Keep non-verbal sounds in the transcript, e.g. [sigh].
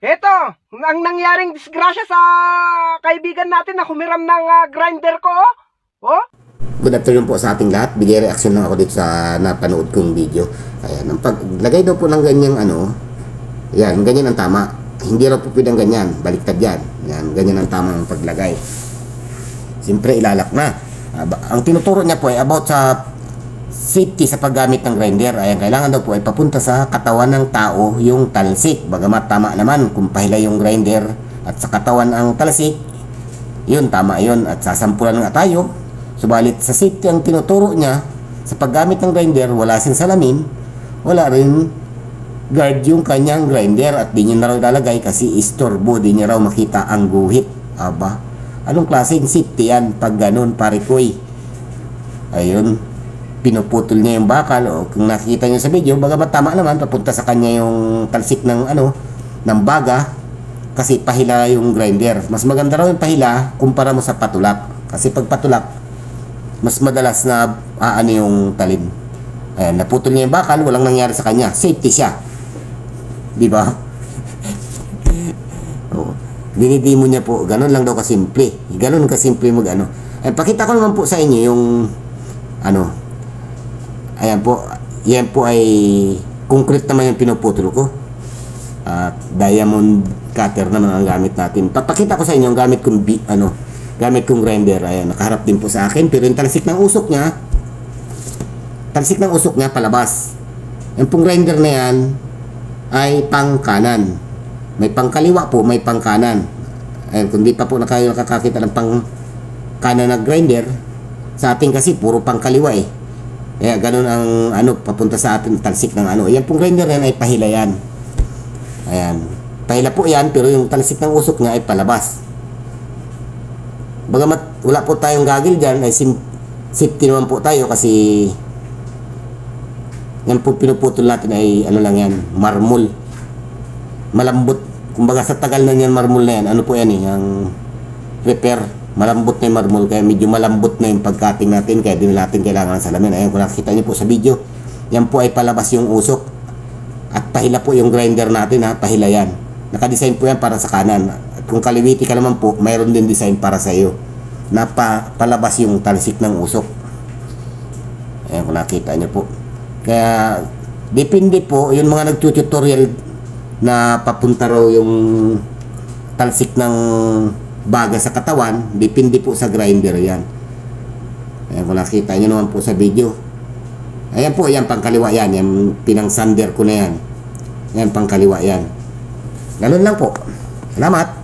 Eto, ang nangyaring disgrasya sa kaibigan natin na humiram ng ah, grinder ko, oh. Oh? Good afternoon po sa ating lahat. Bigay reaction lang ako dito sa napanood kong video. Ayan, ang paglagay daw po ng ganyang ano, yan, ganyan ang tama. Hindi raw po pwedeng ganyan, baliktad yan. Yan, ganyan ang tama ng paglagay. Siyempre, ilalak na. Aba- Ang tinuturo niya po ay about sa safety sa paggamit ng grinder. Ayan, kailangan daw po ay papunta sa katawan ng tao yung talsik. Bagamat tama naman kung pahila yung grinder at sa katawan ang talsik, yun, tama yun. At sasampulan nga tayo. Subalit sa safety ang tinuturo niya, sa paggamit ng grinder, wala sing salamin, wala rin guard yung kanyang grinder at di niya na raw ilalagay kasi istorbo, di niya raw makita ang guhit. Aba, anong klaseng safety yan pag ganun, pare koy? Ayun, pinuputol niya yung bakal o kung nakikita niyo sa video, bagamat tama naman, papunta sa kanya yung talsik ng ano, ng baga, kasi pahila yung grinder. Mas maganda raw yung pahila kumpara mo sa patulak. Kasi pag patulak, mas madalas na aano yung talim. Ayan, naputol niya yung bakal, walang nangyari sa kanya. Safety siya. Di ba? [laughs] Oo. Dinidimo niya po, ganun lang daw kasimple. Ganun kasimple mag ano. Eh, pakita ko naman po sa inyo yung ano. Ayan po, yan po ay concrete naman yung pinuputol ko. At diamond cutter naman ang gamit natin. Papakita ko sa inyo ang gamit kong bi, ano, gamit kong grinder. Ayan, nakaharap din po sa akin. Pero yung talsik ng usok niya, talsik ng usok niya palabas. Yung pong grinder na yan ay pang kanan. May pang kaliwa po, may pang kanan. Ayan, kung di pa po na kayo nakakakita ng pang kanan na grinder, sa atin kasi puro pang kaliwa eh. Kaya ganun ang ano papunta sa atin talsik ng ano. Yan pong grinder yan ay pahila yan. Ayan. Pahila po yan pero yung talsik ng usok niya ay palabas. Bagamat wala po tayong gagil dyan ay sim- safety naman po tayo kasi yan po pinuputol natin ay ano lang yan, marmol. Malambot. Kumbaga sa tagal na yan marmol na yan, ano po yan eh, ang repair. Malambot na yung marmol kaya medyo malambot na yung pagkating natin kaya din natin kailangan ng salamin. Ayan kung nakikita niyo po sa video, yan po ay palabas yung usok. At pahila po yung grinder natin ha, pahila yan. Nakadesign po yan para sa kanan. At kung kaliwiti ka naman po, mayroon din design para sa iyo. Na pa, palabas yung talsik ng usok. Ayan kung nakita niyo po. Kaya, depende po, yung mga nagtututorial na papunta raw yung talsik ng baga sa katawan, depende po sa grinder yan. Ayan kung nakita nyo naman po sa video. Ayan po, yan pangkaliwa yan. Yan pinang sander ko na yan. Yan pangkaliwa yan. Ganun lang po. Salamat.